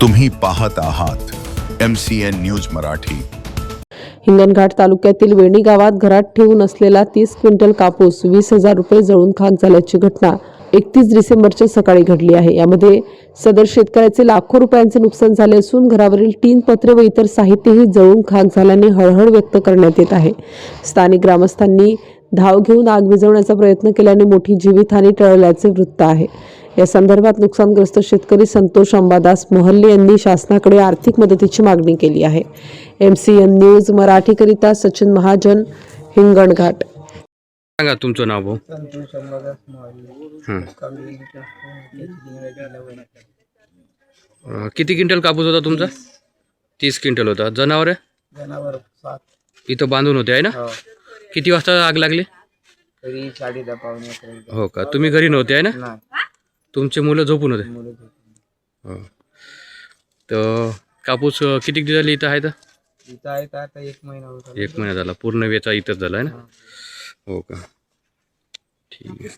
तुम्ही पाहत आहात M C N news Marathi. Hinganghat तालुक्यातील वेणी गावात घरात ठेवून असलेला तीस क्विंटल कापूस वीस हजार रुपये जळून खाक झाल्याची घटना एकतीस डिसेंबरच्या सकाळी घडली आहे. यामध्ये सदर शेतकऱ्याचे लाखो रुपयांचे नुकसान झाले असून घरावरील टीन पत्रे व इतर साहित्यही जळून खाक झाल्याने हळहळ व्यक्त करण्यात येत आहे. स्थानिक ग्रामस्थांनी धाव घेऊन आग विझवण्याचा प्रयत्न केल्याने मोठी जीवितहानी टळल्याचे वृत्त आहे. या संदर्भात नुकसानग्रस्त शेतकरी संतोष अंबादास मोहल्ले यांनी शासनाकडे आर्थिक मदतीची मागणी केली आहे. एम सी एन न्यूज मराठीकरिता सचिन महाजन हिंगणघाट. सांगा तुमचं नाव भाऊ. संतोष अंबादास हं. अं, किती क्विंटल कापूस होता तुमचा? तीस. क्विंटल होता. जनावर? जनावर सात. इथं बांधून होते आहे ना? हो. किती वाजता आग लागली? तरी साडे दहा पावणे अकरा हो का? तुम्ही घरी नव्हते आहे ना? नाही. तुमचे मुलं झोपून होते? मुलं झोपली. हो. तर कापूस अं, किती दिवस झाले इथं? आहे तर? इथं आहे तर आता एक महिना होत आला. एक महिना झाला. पूर्ण वेचा इथंच झाला आहे ना? हो. का? ठीक आहे.